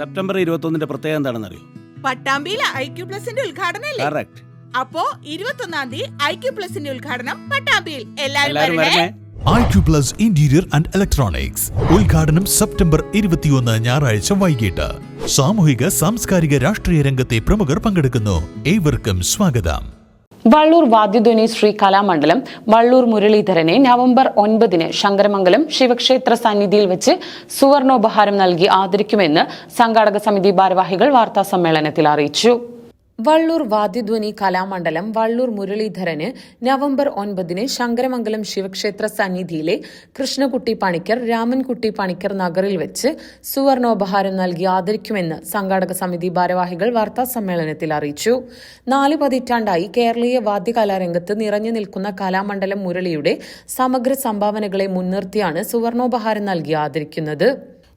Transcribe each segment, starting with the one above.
September ഇരുപത്തൊന്നിന്റെ പ്രത്യേകത എന്താണെന്ന് അറിയോ പട്ടാമ്പിയിലെ ഐ ക്യു പ്ലസിന്റെ ഉദ്ഘാടനം കറക്റ്റ് അപ്പോ ഇരുപത്തൊന്നാം തീയതി ഐ ക്യു പ്ലസിന്റെ ഉദ്ഘാടനം പട്ടാമ്പിയിൽ. എല്ലാവരും വരണേ. I Q plus interior and electronics. ഉദ്ഘാടനം സെപ്റ്റംബർ ഇരുപത്തിയൊന്ന് ഞായറാഴ്ച വൈകിട്ട്. സാമൂഹിക സാംസ്കാരിക രാഷ്ട്രീയ രംഗത്തെ പ്രമുഖർ പങ്കെടുക്കുന്നു. ഏവർക്കും സ്വാഗതം. വള്ളൂർ വാദ്യധ്വനി ശ്രീ കലാമണ്ഡലം വള്ളൂർ മുരളീധരനെ നവംബർ ഒൻപതിന് ശങ്കരമംഗലം ശിവക്ഷേത്ര സന്നിധിയിൽ വെച്ച് സുവർണോപഹാരം നൽകി ആദരിക്കുമെന്ന് സംഘാടക സമിതി ഭാരവാഹികൾ വാർത്താ സമ്മേളനത്തിൽ അറിയിച്ചു. വള്ളൂർ വാദ്യധ്വനി കലാമണ്ഡലം വള്ളൂർ മുരളീധരന് നവംബർ ഒൻപതിന് ശങ്കരമംഗലം ശിവക്ഷേത്ര സന്നിധിയിലെ കൃഷ്ണകുട്ടി പണിക്കർ രാമൻകുട്ടി പണിക്കർ നഗറിൽ വെച്ച് സുവർണോപഹാരം നൽകി ആദരിക്കുമെന്ന് സംഘാടക സമിതി ഭാരവാഹികൾ വാർത്താ സമ്മേളനത്തിൽ അറിയിച്ചു. നാല് പതിറ്റാണ്ടായി കേരളീയ വാദ്യകലാരംഗത്ത് നിറഞ്ഞു നിൽക്കുന്ന കലാമണ്ഡലം മുരളിയുടെ സമഗ്ര സംഭാവനകളെ മുൻനിർത്തിയാണ് സുവർണോപഹാരം നൽകി ആദരിക്കുന്നത്.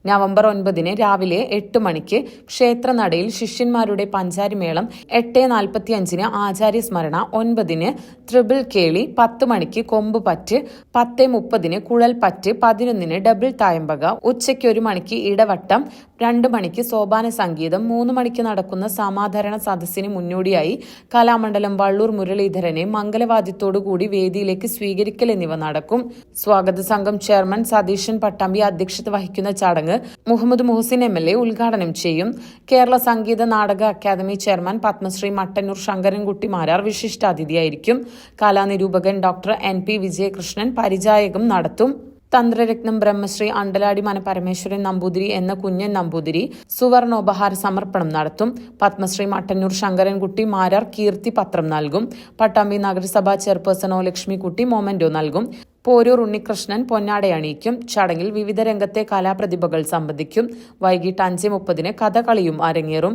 നവംബർ ഒൻപതിന് രാവിലെ എട്ട് മണിക്ക് ക്ഷേത്രനടയിൽ ശിഷ്യന്മാരുടെ പഞ്ചാരിമേളം എട്ട് നാൽപ്പത്തി അഞ്ചിന് ആചാര്യ സ്മരണ ഒൻപതിന് ത്രിബിൾ കേളി പത്ത് മണിക്ക് കൊമ്പ് പറ്റ് പത്ത് മുപ്പതിന് കുഴൽ പറ്റ് പതിനൊന്നിന് ഡബിൾ തായമ്പക ഉച്ചയ്ക്ക് ഒരു മണിക്ക് ഇടവട്ടം രണ്ട് മണിക്ക് സോപാന സംഗീതം മൂന്ന് മണിക്ക് നടക്കുന്ന സമാധരണ സദസ്സിന് മുന്നോടിയായി കലാമണ്ഡലം വള്ളൂർ മുരളീധരനെ മംഗലവാദ്യത്തോടുകൂടി വേദിയിലേക്ക് സ്വീകരിക്കൽ എന്നിവ നടക്കും. സ്വാഗത സംഘം ചെയർമാൻ സതീശൻ പട്ടാമ്പി അധ്യക്ഷത വഹിക്കുന്ന ചടങ്ങ് Muhammad Muhsin M L A ഉദ്ഘാടനം ചെയ്യും. കേരള സംഗീത നാടക അക്കാദമി ചെയർമാൻ പത്മശ്രീ മട്ടന്നൂർ ശങ്കരൻകുട്ടി മാരാർ വിശിഷ്ടാതിഥിയായിരിക്കും. കലാനിരൂപകൻ ഡോക്ടർ എൻ പി വിജയകൃഷ്ണൻ പരിചായകം നടത്തും. തന്ത്രരത്നം ബ്രഹ്മശ്രീ അണ്ടലാടി മന പരമേശ്വരൻ നമ്പൂതിരി എന്ന കുഞ്ഞൻ നമ്പൂതിരി സുവർണോപഹാര സമർപ്പണം നടത്തും. പത്മശ്രീ മട്ടന്നൂർ ശങ്കരൻകുട്ടി മാരാർ കീർത്തി പത്രം നൽകും. പട്ടാമ്പി നഗരസഭാ ചെയർപേഴ്സൺ ഒ ലക്ഷ്മിക്കുട്ടി മൊമന്റോ നൽകും. പോരൂർ ഉണ്ണികൃഷ്ണൻ പൊന്നാട അണിയിക്കും. ചടങ്ങിൽ വിവിധ രംഗത്തെ കലാപ്രതിഭകൾ സംബന്ധിക്കും. വൈകിട്ട് അഞ്ച് മുപ്പതിന് കഥകളിയും അരങ്ങേറും.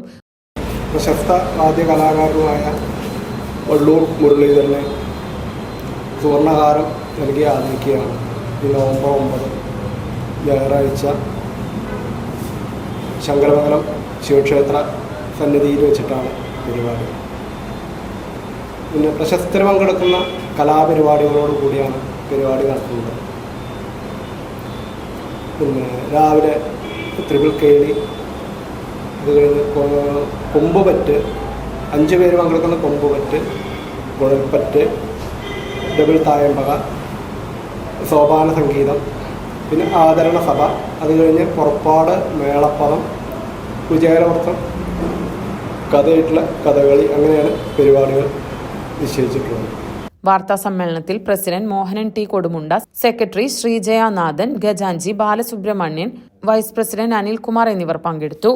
പ്രശസ്ത വാദ്യ കലാകാരനുമായ വള്ളൂർ മുരളീധരനെ സുവർണകാരം നൽകി ആദരിക്കുകയാണ് ഈ നവംബർ ഒമ്പത് ഞായറാഴ്ച ശങ്കരമംഗലം ശിവക്ഷേത്ര സന്നിധിയിൽ വെച്ചിട്ടാണ് പരിപാടി. പിന്നെ പ്രശസ്തർ പങ്കെടുക്കുന്ന കലാപരിപാടികളോട് കൂടിയാണ് പരിപാടി നടത്തുന്നത് പിന്നെ രാവിലെ ത്രിപിൾ കേളി അത് കഴിഞ്ഞ് കൊമ്പുപറ്റ് കൊമ്പ് പറ്റ് അഞ്ച് പേര് പങ്കെടുക്കുന്ന കൊമ്പ് പറ്റ് കുഴൽപ്പറ്റ് ഡബിൾ തായമ്പക സോപാന സംഗീതം പിന്നെ ആദരണ സഭ അത് കഴിഞ്ഞ് പുറപ്പാട് മേളപ്പദം വിജയകരമർത്ഥം കഥയിട്ടുള്ള കഥകളി അങ്ങനെയാണ് പരിപാടികൾ നിശ്ചയിച്ചിട്ടുള്ളത്. വാർത്താ സമ്മേളനത്തിൽ president Mohanan T Kodumunda secretary Sreejayanathan ഖജാൻജി Balasubramanian vice president Anilkumar എന്നിവർ പങ്കെടുത്തു.